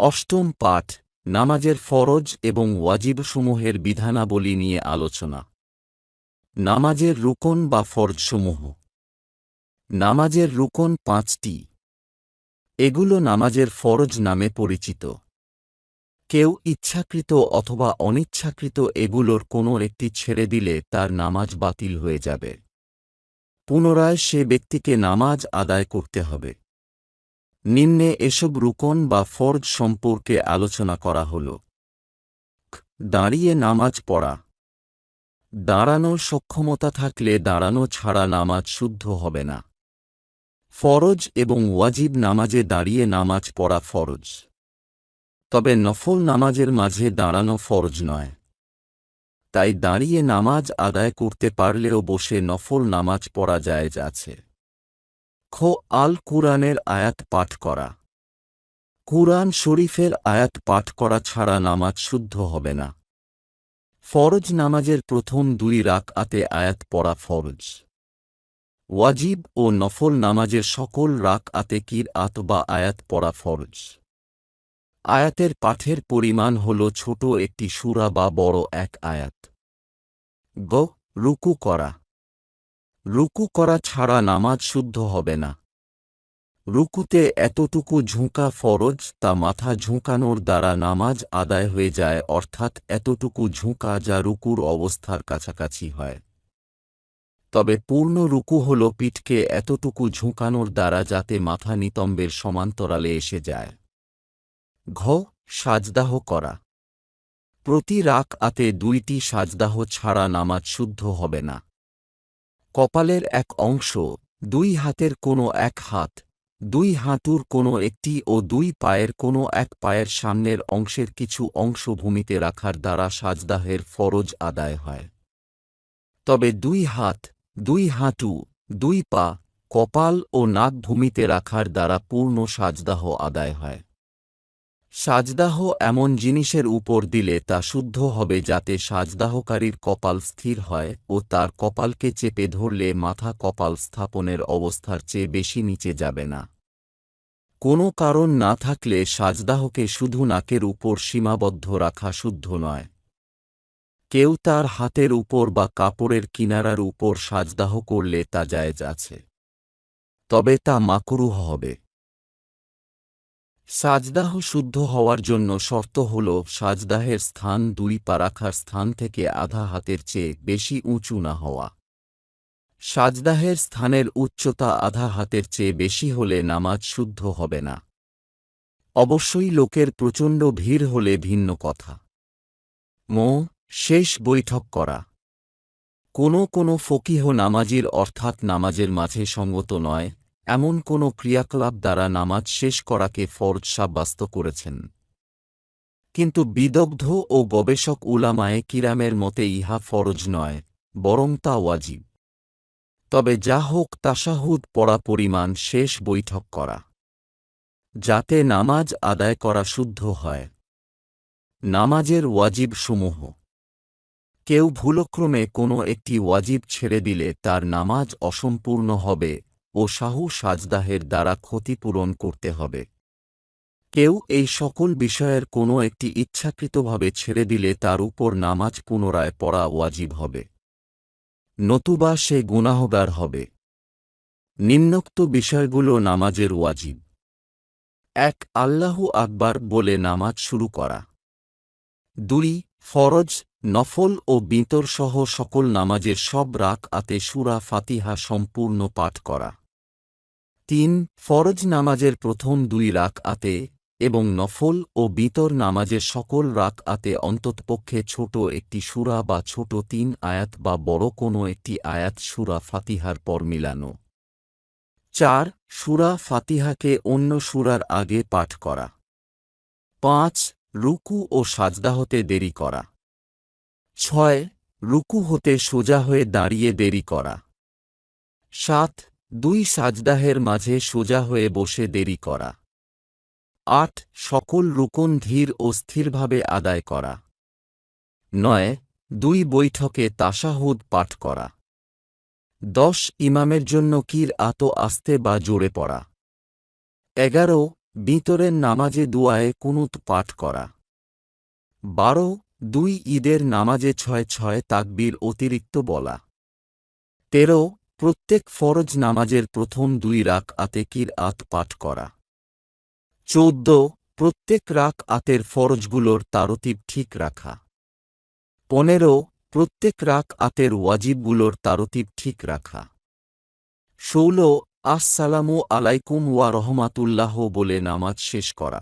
অষ্টম পাঠ, নামাজের ফরজ এবং ওয়াজিবসমূহের বিধানাবলী নিয়ে আলোচনা। নামাজের রুকন বা ফরজসমূহ। নামাজের রুকন পাঁচটি। এগুলো নামাজের ফরজ নামে পরিচিত। কেউ ইচ্ছাকৃত অথবা অনিচ্ছাকৃত এগুলোর কোনো একটি ছেড়ে দিলে তার নামাজ বাতিল হয়ে যাবে। পুনরায় সে ব্যক্তিকে নামাজ আদায় করতে হবে। নিম্নে এসব রুকন বা ফরজ সম্পর্কে আলোচনা করা হল। দাঁড়িয়ে নামাজ পড়া। দাঁড়ানোর সক্ষমতা থাকলে দাঁড়ানো ছাড়া নামাজ শুদ্ধ হবে না। ফরজ এবং ওয়াজিব নামাজে দাঁড়িয়ে নামাজ পড়া ফরজ। তবে নফল নামাজের মাঝে দাঁড়ানো ফরজ নয়। তাই দাঁড়িয়ে নামাজ আদায় করতে পারলেও বসে নফল নামাজ পড়া জায়েজ আছে। খ আল কুরআনের আয়াত পাঠ করা। কুরআন শরীফের আয়াত পাঠ করা ছাড়া নামাজ শুদ্ধ হবে না। ফরজ নামাজের প্রথম দুই রাক আতে আয়াত পড়া ফরজ। ওয়াজিব ও নফল নামাজের সকল রাক আতে কির আত বা আয়াত পড়া ফরজ। আয়াতের পাঠের পরিমাণ হল ছোট একটি সুরা বা বড় এক আয়াত। গ, রুকু করা। রুকু করা ছাড়া নামাজ শুদ্ধ হবে না। রুকুতে এতটুকু ঝুঁকা ফরজ, তা মাথা ঝুঁকানোর দ্বারা নামাজ আদায় হয়ে যায়, অর্থাৎ এতটুকু ঝুঁকা যা রুকুর অবস্থার কাছাকাছি হয়। তবে পূর্ণ রুকু হল পিঠকে এতটুকু ঝুঁকানোর দ্বারা যাতে মাথা নিতম্বের সমান্তরালে এসে যায়। ঘ, সাজদাহ করা। প্রতি রাক আতে দুইটি সাজদাহ ছাড়া নামাজ শুদ্ধ হবে না। কপালের এক অংশ, দুই হাতের কোনো এক হাত, দুই হাঁটুর কোনো একটি ও দুই পায়ের কোনো এক পায়ের সামনের অংশের কিছু অংশ ভূমিতে রাখার দ্বারা সাজদাহের ফরজ আদায় হয়। তবে দুই হাত, দুই হাঁটু, দুই পা, কপাল ও নাক ভূমিতে রাখার দ্বারা পূর্ণ সাজদাহ আদায় হয়। সাজদাহ এমন জিনিসের উপর দিলে তা শুদ্ধ হবে যাতে সাজদাহকারীর কপাল স্থির হয় ও তার কপালকে চেপে ধরলে মাথা কপাল স্থাপনের অবস্থার চেয়ে বেশি নিচে যাবে না। কোনো কারণ না থাকলে সাজদাহকে শুধু নাকের উপর সীমাবদ্ধ রাখা শুদ্ধ নয়। কেউ তার হাতের উপর বা কাপড়ের কিনারার উপর সাজদাহ করলে তা জায়েজ আছে। তবে তা মাকরুহ হবে। সাজদাহ শুদ্ধ হওয়ার জন্য শর্ত হল, সাজদাহের স্থান দুই পা রাখার স্থান থেকে আধা হাতের চেয়ে বেশি উঁচু না হওয়া। সাজদাহের স্থানের উচ্চতা আধা হাতের চেয়ে বেশি হলে নামাজ শুদ্ধ হবে না। অবশ্যই লোকের প্রচণ্ড ভিড় হলে ভিন্ন কথা। মো, শেষ বৈঠক করা। কোনো কোনো ফকিহ নামাজির অর্থাৎ নামাজের মাঝে সঙ্গত নয় এমন কোনো ক্রিয়াকলাপ দ্বারা নামাজ শেষ করাকে ফরজ সাব্যস্ত করেছেন। কিন্তু বিদগ্ধ ও গবেষক উলামায়ে কিরামের মতে ইহা ফরজ নয়, বরং তা ওয়াজিব। তবে যা হোক তাসাহুদ পড়া পরিমাণ শেষ বৈঠক করা। যাতে নামাজ আদায় করা শুদ্ধ হয়। নামাজের ওয়াজিব সমূহ কেউ ভুলক্রমে কোনো একটি ওয়াজিব ছেড়ে দিলে তার নামাজ অসম্পূর্ণ হবে ও শাহু সাজদাহের দ্বারা ক্ষতিপূরণ করতে হবে। কেউ এই সকল বিষয়ের কোনো একটি ইচ্ছাকৃতভাবে ছেড়ে দিলে তার উপর নামাজ পুনরায় পড়া ওয়াজিব হবে। নতুবা সে গুনাহগার হবে। নিম্নোক্ত বিষয়গুলো নামাজের ওয়াজিব। এক, আল্লাহু আকবার বলে নামাজ শুরু করা। দুই, ফরজ, নফল ও বিতর সহ সকল নামাজের সব রাক আতে সুরা ফাতিহা সম্পূর্ণ পাঠ করা। তিন ফরজ নামাজের প্রথম দুই রাক আতে এবং নফল ও বিতর নামাজের সকল রাক আতে অন্ততপক্ষে ছোট একটি সুরা বা ছোট তিন আয়াত বা বড় কোনো একটি আয়াত সুরা ফাতিহার পর মিলানো। চার, সুরা ফাতিহাকে অন্য সুরার আগে পাঠ করা। পাঁচ, রুকু ও সাজদা হতে দেরি করা। ছয়, রুকু হতে সোজা হয়ে দাঁড়িয়ে দেরি করা। সাত দুই সাজদাহের মাঝে সোজা হয়ে বসে দেরি করা। আট, সকল রুকন ধীর ও স্থিরভাবে আদায় করা। নয়, দুই বৈঠকে তাসাহুদ পাঠ করা। দশ, ইমামের জন্য কির আত আস্তে বা জোরে পড়া। এগারো, বিতরের নামাজে দুয়ায়ে কুনুত পাঠ করা। বারো, দুই ঈদের নামাজে ছয় ছয় তাকবীর অতিরিক্ত বলা। তেরো প্রত্যেক ফরজ নামাজের প্রথম দুই রাক আতে কির আত পাঠ করা। চৌদ্দ, প্রত্যেক রাক আতের ফরজগুলোর তারতিব ঠিক রাখা। পনেরো, প্রত্যেক রাক আতের ওয়াজিবগুলোর তারতিব ঠিক রাখা। ষোলো, আসসালামু আলাইকুম ওয়া রহমাতুল্লাহ বলে নামাজ শেষ করা।